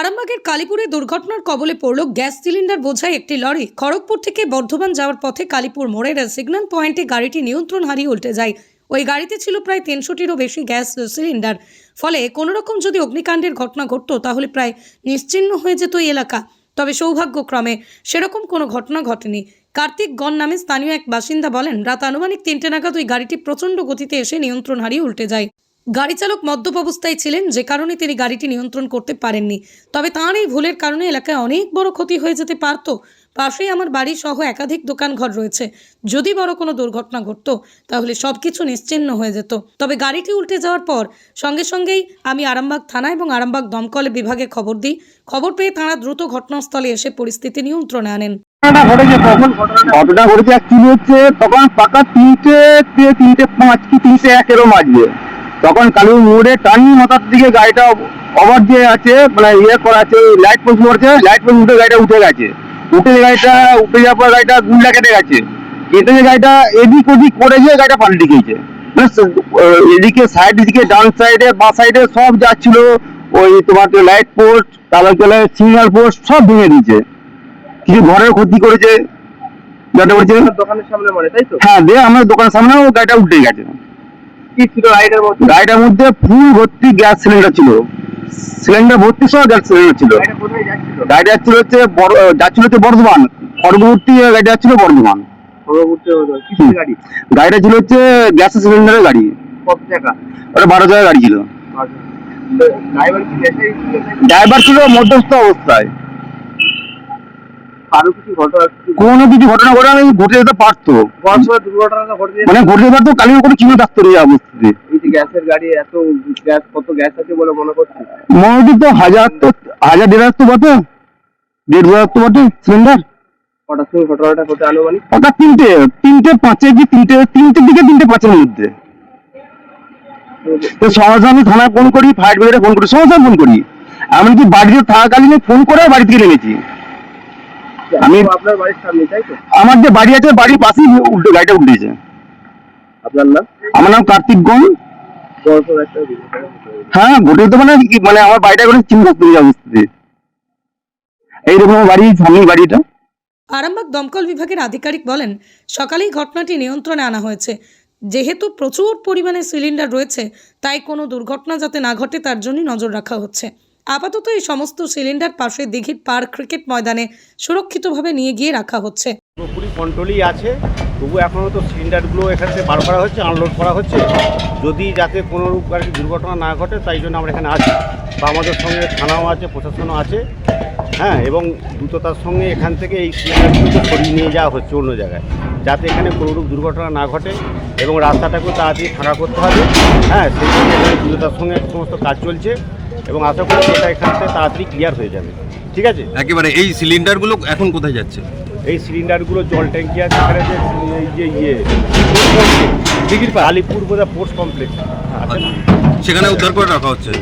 আরামবাগের কালীপুরে দুর্ঘটনার কবলে পড়ল গ্যাস সিলিন্ডার বোঝাই একটি লরি। খড়গপুর থেকে বর্ধমান যাওয়ার পথে কালীপুর মোড়ের সিগন্যাল পয়েন্টে গাড়িটি নিয়ন্ত্রণ হারিয়ে উল্টে যায়। ওই গাড়িতে ছিল প্রায় তিনশোটিরও বেশি গ্যাস সিলিন্ডার। ফলে কোনো রকম যদি অগ্নিকাণ্ডের ঘটনা ঘটতো, তাহলে প্রায় নিশ্চিহ্ন হয়ে যেত এই এলাকা। তবে সৌভাগ্যক্রমে সেরকম কোনো ঘটনা ঘটেনি। কার্তিক গণ নামে স্থানীয় এক বাসিন্দা বলেন, রাত আনুমানিক তিনটে নাগাদ ওই গাড়িটি প্রচণ্ড গতিতে এসে নিয়ন্ত্রণ হারিয়ে উল্টে যায়। গাড়ি চালক মদ্যপ অবস্থায় ছিলেন যে কারণে তিনি গাড়িটি নিয়ন্ত্রণ করতে পারেননি। তবে তাঁর এই ভুলের কারণে এলাকায় অনেক বড় ক্ষতি হয়ে যেতে পারত। পাশেই আমার বাড়ি সহ একাধিক দোকান ঘর রয়েছে। যদি বড় কোনো দুর্ঘটনা ঘটতো তাহলে সব কিছু নিশ্চিহ্ন হয়ে যেত। তবে গাড়িটি উল্টে যাওয়ার পর সঙ্গে সঙ্গেই আমি আরামবাগ থানা এবং আরামবাগ দমকল বিভাগে খবর দিই। খবর পেয়ে তাঁরা দ্রুত ঘটনাস্থলে এসে পরিস্থিতি নিয়ন্ত্রণে আনেন। ঘটনা ঘটেছে অ্যাকচুয়ালি হচ্ছে তখন পাকা তিনটে তিনটে পাঁচ কি তিনটে এক এরম বাজবে তখন কালু মোড়ে টার্নিং মাথার দিকে গাড়িটা ওভার দিয়ে আছে মানে ইয়ে করা আছে লাইট পোস্ট পড়ছে লাইট পোস্ট উঠে গাড়িটা উঠে গেছে। উঠে গাড়িটা উঠে যাওয়ার পর গাড়িটা গুন্ডা কেটে গেছে। কেটে যে গাড়িটা এদিক ওদিক করে যে গাড়িটা পাল্টে মানে এদিকে সাইড দিকে ডান সাইডে বা সাইডে সব যাচ্ছিল। ওই তোমার লাইট পোস্ট তারপর তারপরে সিগন্যাল পোস্ট সব ভেঙে দিয়েছে। কিছু ঘরের ক্ষতি করেছে। যাতে করেছে দোকানের সামনে মানে তাই তো? হ্যাঁ দিয়ে আমার দোকানের সামনে গাড়িটা উঠে গেছে। কি ছিল রাইডের মধ্যে? গাড়িটার মধ্যে ফুল ভর্তি গ্যাস সিলিন্ডার ছিল। সিলিন্ডার ভর্তি সহ গ্যাস সিলিন্ডার ছিল। গাড়িটা যাচ্ছিল? হচ্ছে যাচ্ছিল হচ্ছে বর্ধমান। খড়গপুরটি গাড়িটা যাচ্ছিল বর্ধমান। গাড়ি? গাড়িটা ছিল হচ্ছে গ্যাস সিলিন্ডারের গাড়ি। ওটা বারো জায়গায় গাড়ি ছিল? ড্রাইভার ছিল মধ্যস্থ অবস্থায়। আরও কিছু ঘটনা কোনো কিছু ঘটনা ঘটে আমি ঘটে যেতে পারতো। বড় দুর্ঘটনা ঘটে মানে ঘটে যেতে পারতো করে কিনে থাকতো এই অবস্থাতে। এই যে গ্যাসের গাড়ি এত গ্যাস কত গ্যাস আছে বলে মনে করছি মোটামুটি তো হাজার তো হাজার দেড় হাজার তো বটে। দেড় হাজার তো বটে সিলিন্ডার। কটার সময় ঘটনাটা ঘটে আনুমানিক ওটা তিনটে তিনটে পাঁচে কি তিনটে তিনটের দিকে তিনটে পাঁচের মধ্যে। তো সহজে আমি থানায় ফোন করি ফায়ার ব্রিগেডে ফোন করি সহজে ফোন করি। এমনকি বাড়িতে থাকাকালীন ফোন করে বাড়ি থেকে নেমেছি। আমি- আপনার বাড়ির সামনে তাই তো? আমার যে বাড়ি আছে বাড়ির পাশেই উল্টে গাড়িটা উল্টেছে। আপনার নাম? আমার নাম কার্তিক গম। হ্যাঁ ঘটে তো মানে মানে আমার বাড়িটা করে চিন্তা অবস্থাতে এইরকম বাড়ি সামনে বাড়িটা। আরামবাগ দমকল বিভাগের আধিকারিক বলেন সকালেই ঘটনাটি নিয়ন্ত্রণে আনা হয়েছে। যেহেতু প্রচুর পরিমাণে সিলিন্ডার রয়েছে তাই কোনো দুর্ঘটনা যাতে না ঘটে তার জন্যই নজর রাখা হচ্ছে। আপাতত এই সমস্ত সিলিন্ডার পাশে দিঘির পার্ক ক্রিকেট ময়দানে সুরক্ষিতভাবে নিয়ে গিয়ে রাখা হচ্ছে। পুরোপুরি কন্ট্রোলই আছে তবু এখনও তো সিলিন্ডারগুলো এখান থেকে বার করা হচ্ছে আনলোড করা হচ্ছে। যদি যাতে কোনো রূপ আর দুর্ঘটনা না ঘটে, তাই জন্য আমরা এখানে আছি। বা আমাদের সঙ্গে থানাও আছে, প্রশাসনও আছে। হ্যাঁ এবং দ্রুততার সঙ্গে এখান থেকে এই সিলিন্ডারগুলোকে সরিয়ে নিয়ে যাওয়া হচ্ছে অন্য জায়গায়। যাতে এখানে কোনোরূপ দুর্ঘটনা না ঘটে এবং রাস্তাটাকেও তাড়াতাড়ি ফাঁকা করতে হবে। হ্যাঁ সেই জন্য দ্রুততার সঙ্গে সমস্ত কাজ চলছে। এবং আশা করি এটা এখান থেকে তাড়াতাড়ি ক্লিয়ার হয়ে যাবে। ঠিক আছে? একেবারে এই সিলিন্ডারগুলো এখন কোথায় যাচ্ছে? এই সিলিন্ডারগুলো জল ট্যাঙ্কি আছে এখানে যে এই যে ইয়ে আলিপুর বোধহয় পোস্ট কমপ্লেক্স সেখানে উদ্ধার করে রাখা হচ্ছে।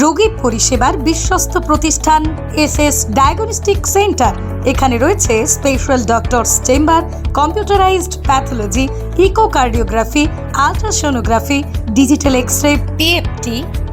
রোগী পরিষেবার বিশ্বস্ত প্রতিষ্ঠান এস এস ডায়াগনস্টিক সেন্টার এখানে রয়েছে special doctors chamber computerised pathology echocardiography ultrasonography digital X ray PFT